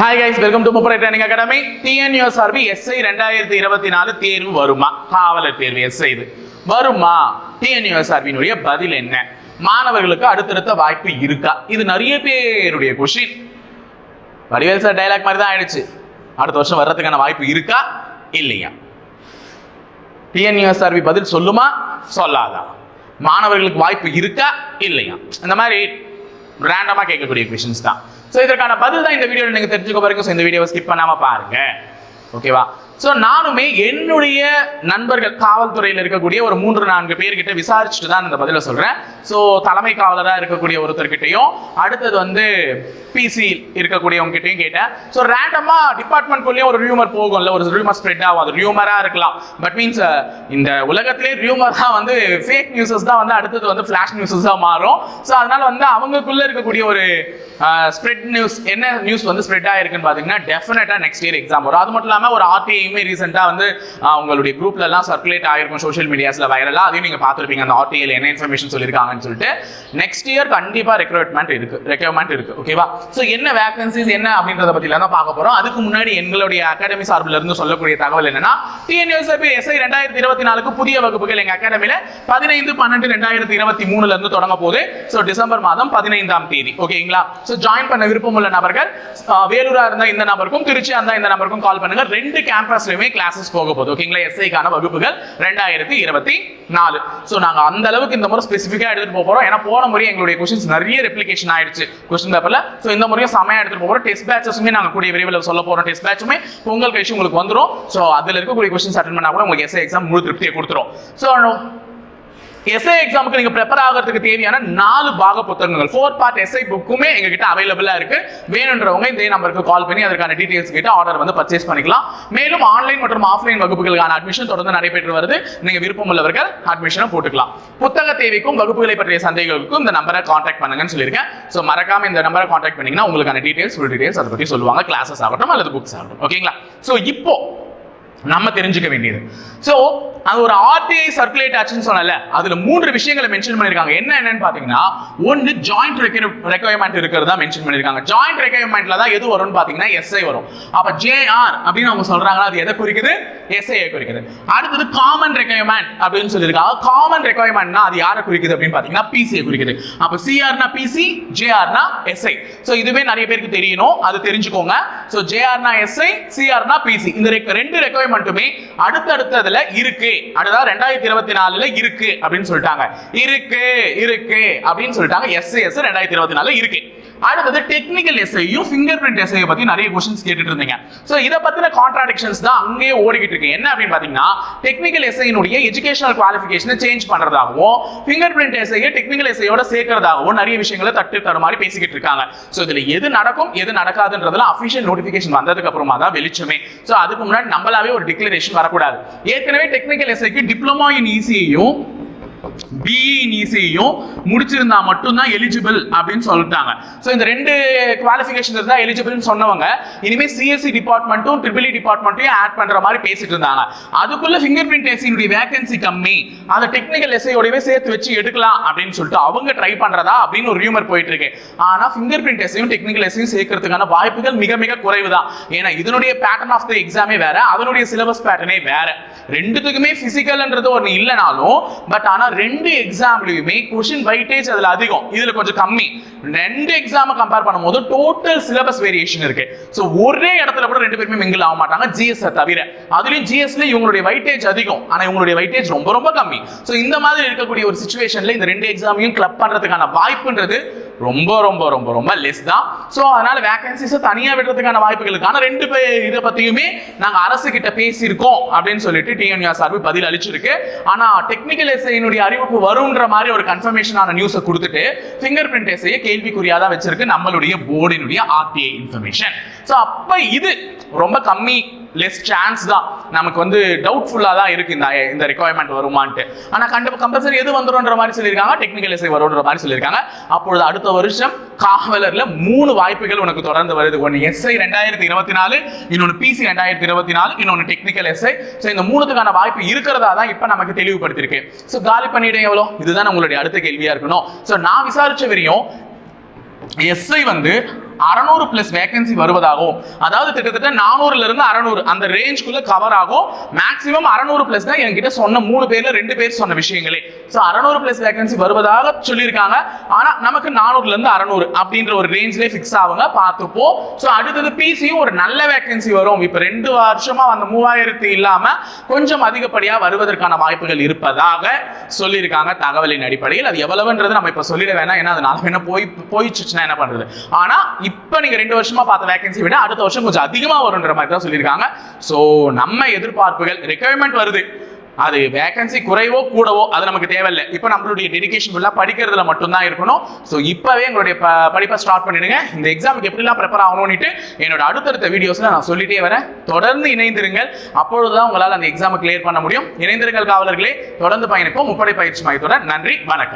Hi guys welcome to முப்பரை training academy TNUSRB SI ரெண்டாயிரத்தி இருபத்தி நாலு தேர்வு வருமா? காவலர் தேர்வு எஸ்ஐ இது. வருமா? டிஎன்யூஎஸ்ஆர்பியினுடைய பதில் என்ன? மாணவர்களுக்கு அடுத்தடுத்த வாய்ப்பு இருக்கா? இது நிறைய பேருடைய கொஷின் வடிவேல் சார் டைலாக் மாதிரி தான் ஆயிடுச்சு. அடுத்த வருஷம் வர்றதுக்கான வாய்ப்பு இருக்கா? இல்லையா? டிஎன்யூஎஸ்ஆர்பி பதில் சொல்லுமா? சொல்லாதா. மாணவர்களுக்கு வாய்ப்பு இருக்கா? இல்லையா? இந்த மாதிரி ரேண்டமாக கேட்கக்கூடிய கொஷின்ஸ் தான். ஸோ இதற்கான பதில் தான் இந்த வீடியோவில் நீங்கள் தெரிஞ்சுக்க பாருங்க ஸோ இந்த வீடியோவை ஸ்கிப் பண்ணாமல் பாருங்க. ஓகேவா ஸோ நானுமே என்னுடைய நண்பர்கள் காவல்துறையில் இருக்கக்கூடிய ஒரு மூன்று நான்கு பேர்கிட்ட விசாரிச்சுட்டு தான் இந்த பதிலை சொல்கிறேன் ஸோ தலைமை காவலராக இருக்கக்கூடிய ஒருத்தர்கிட்டையும் அடுத்தது வந்து பிசி இருக்கக்கூடியவங்ககிட்டையும் கேட்டேன். ஸோ ரேண்டமாக டிபார்ட்மெண்ட்குள்ளேயும் ஒரு ரியூமர் போகும்ல ஒரு ரியூமர் ஸ்ப்ரெட் ஆகும். அது ரியூமராக இருக்கலாம். பட் மீன்ஸ் uh, இந்த உலகத்திலே ரியூமர் தான் வந்து ஃபேக் நியூஸஸ் தான் வந்து அடுத்தது வந்து ஃப்ளாஷ் நியூஸஸாக மாறும். ஸோ அதனால வந்து அவங்களுக்குள்ளே இருக்கக்கூடிய ஒரு ஸ்ப்ரெட் நியூஸ் என்ன நியூஸ் வந்து ஸ்ப்ரெட் ஆகிருக்குன்னு பார்த்தீங்கன்னா டெஃபினட்டாக நெக்ஸ்ட் இயர் எக்ஸாம் வரும். அது மட்டும் இல்லாமல் ஒரு ஆர்டிஐயுமே ரீசெண்டாக வந்து உங்களுடைய குரூப்லலாம் சர்க்குலேட் ஆகிருக்கும் சோஷியல் மீடியாஸில் வைரலாக அதையும் நீங்கள் பார்த்துருப்பீங்க. அந்த ஆர்டிஎல் என்ன இன்ஃபர்மேஷன் சொல்லியிருக்காங்கன்னு சொல்லிட்டு நெக்ஸ்ட் இயர் கண்டிப்பாக ரெக்ரூட்மெண்ட் இருக்கு. ரெக்யர்மெண்ட் இருக்கு. ஓகேவா ஸோ என்ன வேகன்சிஸ் என்ன அப்படின்றத பற்றிலாம் தான் பார்க்க போகிறோம் அதுக்கு முன்னாடி எங்களுடைய அகாடமி சார்பில் இருந்து சொல்லக்கூடிய தகவல் என்னன்னா டிஎன்யூஎஸ்பி எஸ்ஐ ரெண்டாயிரத்தி இருபத்தி நாலுக்கு புதிய வகுப்புகள் எங்கள் அகாடமியில் பதினைந்து பன்னெண்டு ரெண்டாயிரத்தி இருபத்தி மூணுல இருந்து தொடங்க போகுது. ஸோ டிசம்பர் மாதம் பதினைந்தாம் தேதி. ஓகேங்களா ஸோ ஜாயின் பண்ண விருப்பம் உள்ள நபர்கள் ஆஹ், வேலூரா இருந்தா இந்த நபருக்கும் திருச்சியா இருந்தால் இந்த நபருக்கும் கால் பண்ணுங்க. ரெண்டு கேம்பஸ் கேம்பஸ்லயுமே கிளாஸஸ் போக போகுது ஓகேங்களா எஸ்ஐக்கான வகுப்புகள் ரெண்டாயிரத்தி இருபத்தி நாலு. ஸோ நாங்கள் அந்த அளவுக்கு இந்த முறை ஸ்பெசிஃபிக்காக எடுத்துட்டு போக போகிறோம் ஏன்னா போன முறை எங்களுடைய கொஸ்டின்ஸ் நிறைய ரெப்ளிகேஷன் ஆயிடுச்சு கொஸ்டின் பேப்பரில் ஸோ இந்த முறையும் செமையா எடுத்துட்டு போகிறோம் டெஸ்ட் பேச்சஸுமே நாங்கள் கூடிய விரைவில் சொல்ல போறோம். டெஸ்ட் பேட்சுமே பொங்கல் கழிச்சு உங்களுக்கு வந்துடும் ஸோ அதுல இருக்கக்கூடிய கொஸ்டின்ஸ் அட்டன் பண்ணா கூட உங்களுக்கு எஸ்ஐ எக்ஸாம் முழு திருப்தியை கொடுத்துரும். ஸோ எஸ்ஐ எக்ஸாமுக்கு நீங்க ப்ரிப்பேர் ஆகிறதுக்கு தேவையான நாலு பாக புத்தகங்கள். ஃபோர் பார்ட் எஸ்ஐ புக்குமே எங்க கிட்ட அவைலபிளா இருக்கு. வேணுன்றவங்க இந்த நம்பருக்கு கால் பண்ணி அதற்கான டீடைல்ஸ் கேட்டு ஆர்டர் வந்து பர்ச்சேஸ் பண்ணிக்கலாம். மேலும் ஆன்லைன் மற்றும் ஆஃப்லைன் வகுப்புகளுக்கான அட்மிஷன் தொடர்ந்து நடைபெற்று வருது. நீங்க விருப்பம் உள்ளவர்கள் அட்மிஷனும் போட்டுக்கலாம். புத்தக தேவைக்கும் வகுப்புகளை பற்றிய சந்தேகங்களுக்கும் இந்த நம்பரை காண்டாக்ட் பண்ணுங்கன்னு சொல்லியிருக்கேன். ஸோ மறக்காம இந்த நம்பரை காண்டாக்ட் பண்ணீங்கன்னா உங்களுக்கான டீடைல்ஸ் ஃபுல் டீடைல்ஸ் அதை பத்தி சொல்லுவாங்க. கிளாஸஸ் ஆகட்டும் அல்லது புக்ஸ் ஆகட்டும். ஓகேங்களா ஸோ இப்போ நம்ம தெரிஞ்சுக்க வேண்டியது. ஸோ அது ஒரு ஆர்டிஐ சர்க்குலேட் ஆச்சுன்னு சொன்னல அதுல மூன்று விஷயங்களை மென்ஷன் பண்ணிருக்காங்க என்ன என்னன்னு பாத்தீங்கன்னா ஒன்னு ஜாயிண்ட் ரெக்யர்மெண்ட் இருக்கிறதா மென்ஷன் பண்ணிருக்காங்க ஜாயிண்ட் ரெக்கொயர்மெண்ட்ல தான் எது வரும்னு பாத்தீங்கன்னா எஸ்ஐ வரும். அப்ப ஜேஆர் அப்படின்னு அவங்க சொல்றாங்கன்னா அது எதை குறிக்குது? எஸ்ஐ குறிக்குது. அடுத்தது காமன் ரெக்கொயர்மெண்ட் அப்படின்னு சொல்லியிருக்காங்க. காமன் ரெக்கொயர்மெண்ட்னா அது யாரை குறிக்குது அப்படின்னு பாத்தீங்கன்னா பிசியை குறிக்குது. அப்ப சிஆர்னா பிசி ஜேஆர்னா எஸ்ஐ ஸோ இதுவே நிறைய பேருக்கு தெரியணும். அது தெரிஞ்சுக்கோங்க. ஸோ ஜேஆர்னா எஸ்ஐ சிஆர்னா பிசி இந்த ரெண்டு ரெண்டு ரெக்யர்மெண்ட்டுமே அடுத்தடுத்ததுல இருக்கு. அடுத்த ரெண்டாயிரத்தி இருபத்தி நாலுல இருக்கு அப்படின்னு சொல்லிட்டாங்க. இருக்கு இருக்கு அப்படின்னு சொல்லிட்டாங்க. எஸ் எஸ் ரெண்டாயிரத்தி இருபத்தி நாலுல இருக்கு. அடுத்தது டெக்னிக்கல் எஸ்ஐயும் ஃபிங்கர் பிரிண்ட் எஸ்ஐயை பத்தி நிறைய கொஸ்டின்ஸ் கேட்டுட்டு இருந்தீங்க. ஸோ இதை பத்தின கான்ட்ராடிக்ஷன்ஸ் தான் அங்கேயே ஓடிக்கிட்டு இருக்கு. என்ன அப்படின்னு பாத்தீங்கன்னா டெக்னிக்கல் எஸ்ஐனுடைய எஜுகேஷனல் குவாலிஃபிகேஷனை சேஞ்ச் பண்றதாகவும் ஃபிங்கர் பிரிண்ட் எஸ்ஐயை டெக்னிக்கல் எஸ்ஐயோட சேர்க்கறதாகவும் நிறைய விஷயங்களை தட்டு தடுமாறி பேசிக்கிட்டு இருக்காங்க. ஸோ இதுல எது நடக்கும் எது நடக்காதுன்றதுல அஃபிஷியல் நோட்டிஃபிகேஷன் வந்ததுக்கு அப்புறமா தான் வெளிச்சமே. ஸோ அதுக்கு முன்னாடி நம்மளாவே ஒரு டிக்ளரேஷன் வரக்கூடாது. ஏற்கனவே டெக்னிக்கல் எஸ்ஐக்கு டிப்ளமா இன் இசியையும் பிஇ இசியும் முடிச்சிருந்தா மட்டும்தான் எலிஜிபிள் அப்படின்னு சொல்லிட்டாங்க. ஸோ இந்த ரெண்டு குவாலிஃபிகேஷன் இருந்தால் எலிஜிபிள்னு சொன்னவங்க இனிமேல் சிஎஸ்சி டிபார்ட்மெண்ட்டும் ட்ரிபிள் டிபார்ட்மெண்ட்டையும் ஆட் பண்ணுற மாதிரி பேசிட்டு இருந்தாங்க. அதுக்குள்ள ஃபிங்கர் பிரிண்ட் எஸ்சியுடைய வேகன்சி கம்மி. அதை டெக்னிக்கல் எஸ்ஐயோடவே சேர்த்து வச்சு எடுக்கலாம் அப்படின்னு சொல்லிட்டு அவங்க ட்ரை பண்ணுறதா அப்படின்னு ஒரு ரியூமர் போயிட்டு இருக்கு. ஆனால் ஃபிங்கர் பிரிண்ட் எஸ்ஐயும் டெக்னிக்கல் எஸ்ஐயும் சேர்க்கறதுக்கான வாய்ப்புகள் மிக மிக குறைவு தான் ஏன்னா இதனுடைய பேட்டர்ன் ஆஃப் த எக்ஸாமே வேற அதனுடைய சிலபஸ் பேட்டர்னே வேற. ரெண்டுத்துக்குமே பிசிக்கல்ன்றது ஒன்று இல்லைனாலும் பட் ஆனால் ரெண்டு எக்ஸாம்லையுமே கொஷின் வெயிட்டேஜ் அதில் அதிகம். இதில் கொஞ்சம் கம்மி. ரெண்டு எக்ஸாமை கம்பேர் பண்ணும்போது டோட்டல் சிலபஸ் வேரியேஷன் இருக்கு. ஸோ ஒரே இடத்துல கூட ரெண்டு பேருமே மிங்கில் ஆக மாட்டாங்க. ஜிஎஸ் தவிர. அதுலயும் ஜிஎஸ்ல இவங்களுடைய வெயிட்டேஜ் அதிகம். ஆனால் இவங்களுடைய வெயிட்டேஜ் ரொம்ப ரொம்ப கம்மி. ஸோ இந்த மாதிரி இருக்கக்கூடிய ஒரு சுச்சுவேஷன்ல இந்த ரெண்டு எக்ஸாமையும் கிளப் பண்ணுறதுக்கான வாய்ப்புன்றது ரொம்ப ரொம்ப ரொம்ப ரொம்ப லெஸ் தான். ஸோ அதனால வேகன்சிஸை தனியாக விடுறதுக்கான வாய்ப்புகளுக்கான ரெண்டு பேர் இதை பற்றியுமே நாங்கள் அரசு கிட்ட பேசியிருக்கோம் அப்படின்னு சொல்லிட்டு டிஎன்ஆர் சார்பு பதில் அளிச்சிருக்கு. ஆனால் டெக்னிக்கல் எஸ்ஐனுடைய அறிவிப்பு வரும்ன்ற மாதிரி ஒரு கன்ஃபர்மேஷனான நியூஸை கொடுத்துட்டு ஃபிங்கர் பிரிண்ட் எஸ்ஐயை கேள்விக்குறியாக தான் வச்சிருக்கு நம்மளுடைய போர்டினுடைய ஆர்டிஐ இன்ஃபர்மேஷன் ஸோ அப்போ இது ரொம்ப கம்மி லெஸ் சான்ஸ் தான். நமக்கு வந்து டவுட்ஃபுல்லாக தான் இருக்கு இந்த இந்த ரெக்குவயர்மெண்ட் வருமான்ட்டு. ஆனால் கண்டிப்பாக கம்பல்சரி எது வந்துடும்ன்ற மாதிரி சொல்லியிருக்காங்க? டெக்னிக்கல் எஸ்ஐ வரும்ன்ற மாதிரி சொல்லியிருக்காங்க. அப்பொழுது அடுத்த வருஷம் காவலரில் மூணு வாய்ப்புகள் உனக்கு தொடர்ந்து வருது. ஒன்று எஸ்ஐ ரெண்டாயிரத்தி இருபத்தி நாலு இன்னொன்று பிசி ரெண்டாயிரத்தி இருபத்தி நாலு இன்னொன்று டெக்னிக்கல் எஸ்ஐ ஸோ இந்த மூணுத்துக்கான வாய்ப்பு இருக்கிறதா தான் இப்போ நமக்கு தெளிவுபடுத்திருக்கு ஸோ காலி பண்ணிட எவ்வளோ? இதுதான் உங்களுடைய அடுத்த கேள்வியாக இருக்கணும். ஸோ நான் விசாரிச்ச வரையும் எஸ்ஐ வந்து அறநூறு பிளஸ் வேகன்சி வருவதாகவும் அதாவது கிட்டத்தட்ட நானூறுல இருந்து அறநூறு அந்த ரேஞ்சுக்குள்ள கவர் ஆகும். மேக்ஸிமம் அறநூறு பிளஸ் தான் என்கிட்ட சொன்ன மூணு பேர்ல ரெண்டு பேர் சொன்ன விஷயங்களே. ஸோ அறநூறு பிளஸ் வேகன்சி வருவதாக சொல்லியிருக்காங்க. ஆனால் நமக்கு நானூறுலேருந்து அறநூறு அப்படின்ற ஒரு ரேஞ்சிலே ஃபிக்ஸ் ஆகுங்க. பார்த்துப்போம். ஸோ அடுத்தது பிசியும் ஒரு நல்ல வேகன்சி வரும். இப்போ ரெண்டு வருஷமாக அந்த மூவாயிரத்து இல்லாமல் கொஞ்சம் அதிகப்படியாக வருவதற்கான வாய்ப்புகள் இருப்பதாக சொல்லியிருக்காங்க தகவலின் அடிப்படையில். அது எவ்வளவுன்றது நம்ம இப்போ சொல்லிட வேணாம். ஏன்னா அது நாலு என்ன போய் போயிடுச்சுன்னா என்ன பண்ணுறது ஆனால் இப்போ நீங்கள் ரெண்டு வருஷமாக பார்த்த வேகன்சி விட அடுத்த வருஷம் கொஞ்சம் அதிகமாக வரும்ன்ற மாதிரி தான் சொல்லியிருக்காங்க. ஸோ நம்ம எதிர்பார்ப்புகள் ரெக்குவயர்மெண்ட் வருது. அது வேகன்சி குறைவோ கூடவோ அது நமக்கு தேவையில்லை. இப்போ நம்மளுடைய டெடிகேஷன் ஃபுல்லாக படிக்கிறதுல மட்டும்தான் இருக்கணும். ஸோ இப்போவே எங்களுடைய ப படிப்பை ஸ்டார்ட் பண்ணிடுங்க. இந்த எக்ஸாமுக்கு எப்படிலாம் ப்ரிப்பேர் ஆகணும்னுட்டு என்னோட அடுத்தடுத்த வீடியோஸில் நான் சொல்லிட்டே வரேன். தொடர்ந்து இணைந்திருங்கள். அப்பொழுது தான் உங்களால் அந்த எக்ஸாமை கிளியர் பண்ண முடியும். இணைந்திருங்கள் காவலர்களே. தொடர்ந்து பயணிப்போம். முப்படை பயிற்சி மையத்துடன் நன்றி வணக்கம்.